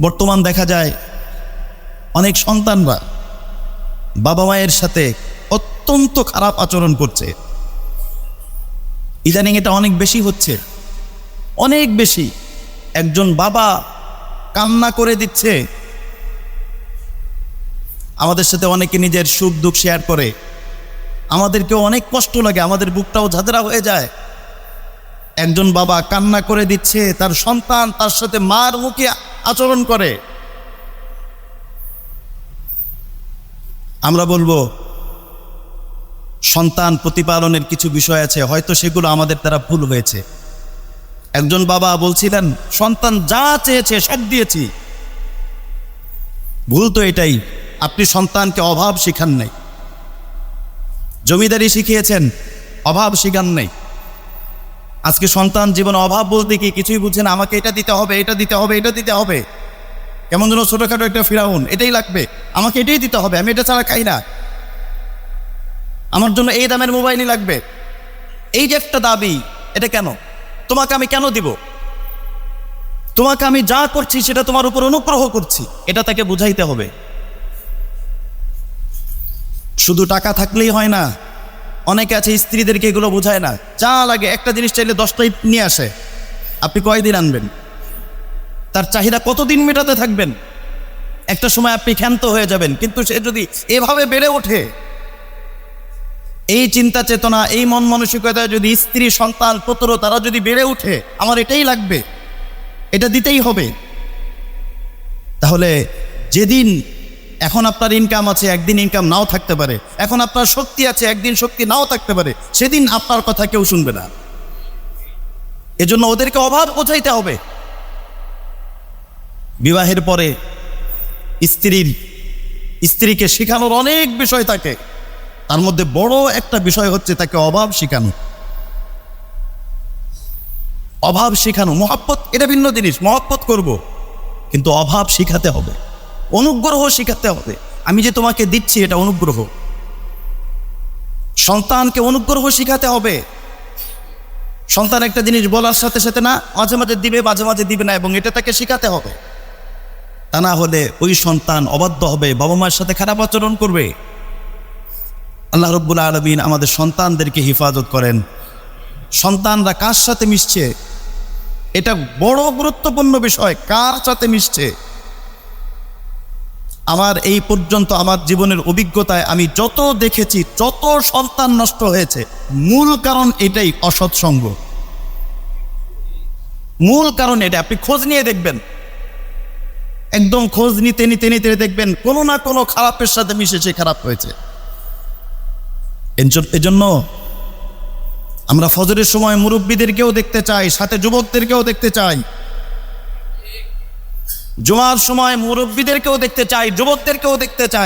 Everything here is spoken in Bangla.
বর্তমান দেখা যায় অনেক সন্তানরা বাবা মায়ের সাথে অত্যন্ত খারাপ আচরণ করছে। ইদানিং এটা অনেক বেশি হচ্ছে। অনেক বেশি। একজন বাবা কান্না করে দিচ্ছে। আমাদের সাথে অনেকে নিজের সুখ দুঃখ শেয়ার করে। আমাদেরকেও অনেক কষ্ট লাগে, আমাদের বুকটাও ঝাঁঝরা হয়ে যায়। একজন বাবা কান্না করে দিচ্ছে, তার সন্তান তার সাথে মার মুখে আচরণ করে। আমরা বলব, সন্তান প্রতিপালনের কিছু বিষয় আছে, হয়তো সেগুলো আমাদের দ্বারা ভুল হয়েছে। একজন বাবা বলছিলেন, সন্তান যা চেয়েছে সব দিয়েছি। ভুল তো এটাই, আপনি সন্তানকে অভাব শিখান নাই। জমিদারি শিখিয়েছেন, অভাব শিখান নাই। আজকে সন্তান জীবনে অভাব বলতে কি? কিছুই বুঝছে না, আমাকে এটা দিতে হবে, এটা দিতে হবে, এটা দিতে হবে। কেমন যেন ছোটোখাটো একটা ফিরাউন, এটাই লাগবে। আমাকে এটাই দিতে হবে, আমি এটা ছাড়া খাই না। আমার জন্য এই দামের মোবাইলই লাগবে। এই যে একটা দাবি, এটা কেন? তোমাকে আমি কেন দিব? তোমাকে আমি যা করছি, সেটা তোমার উপর অনুগ্রহ করছি, এটা তাকে বুঝাইতে হবে। শুধু টাকা থাকলেই হয় না অনেকে আছে স্ত্রীদেরকে এগুলো বোঝায় না। যা লাগে, একটা জিনিস চাইলে দশটাই নিয়ে আসে। আপনি কয়দিন আনবেন? তার চাহিদা কতদিন মেটাতে থাকবেন? একটা সময় আপনি ক্ষান্ত হয়ে যাবেন, কিন্তু সে যদি এভাবে বেড়ে ওঠে, এই চিন্তা চেতনা, এই মন মানসিকতা যদি স্ত্রী, সন্তান, পুত্র, তারা যদি বেড়ে ওঠে, আমার এটাই লাগবে। এটা দিতেই হবে। তাহলে যেদিন এখন আপনার ইনকাম আছে, একদিন ইনকাম নাও থাকতে পারে। এখন আপনার শক্তি আছে, একদিন শক্তি নাও থাকতে পারে। সেদিন আপনার কথা কেউ শুনবে না। এজন্য ওদেরকে অভাব বোঝাইতে হবে। বিবাহের পরে স্ত্রীর, স্ত্রীকে শেখানোর অনেক বিষয় থাকে। তার মধ্যে বড় একটা বিষয় হচ্ছে তাকে অভাব শেখানো। অভাব শেখানো, মহাব্বত, এটা ভিন্ন জিনিস, মহাব্বত করব। কিন্তু অভাব শিখাতে হবে। অনুগ্রহ শিখাতে হবে। আমি যে তোমাকে দিচ্ছি এটা অনুগ্রহ। সন্তানকে অনুগ্রহ শিখাতে হবে। সন্তান একটা জিনিস বলার সাথে সাথে না, মাঝে মাঝে দিবে, মাঝে মাঝে দিবে না, এবং এটা তাকে শিখাতে হবে। তা না হলে ওই সন্তান অবাধ্য হবে, বাবা মায়ের সাথে খারাপ আচরণ করবে। আল্লাহ রব্বুল আলমিন আমাদের সন্তানদেরকে হেফাজত করেন। সন্তানরা কার সাথে মিশছে? এটা বড় গুরুত্বপূর্ণ বিষয়, কার সাথে মিশছে? আমার এই পর্যন্ত আমার জীবনের অভিজ্ঞতায় আমি যত দেখেছি, যত সন্তান নষ্ট হয়েছে, মূল কারণ এটাই অসৎসঙ্গ মূল কারণ এটা আপনি খোঁজ নিয়ে দেখবেন। একদম খোঁজ নিতে নিতে নিতে দেখবেন, কোনো না কোনো খারাপের সাথে মিশে সে খারাপ হয়েছে। এজন্য- আমরা ফজরের সময় মুরব্বীদেরকেও দেখতে চাই, সাথে যুবকদেরকেও দেখতে চাই। জুমার সময় মুরব্বীদেরকেও দেখতে চাই যুবকদেরকেও দেখতে চাই।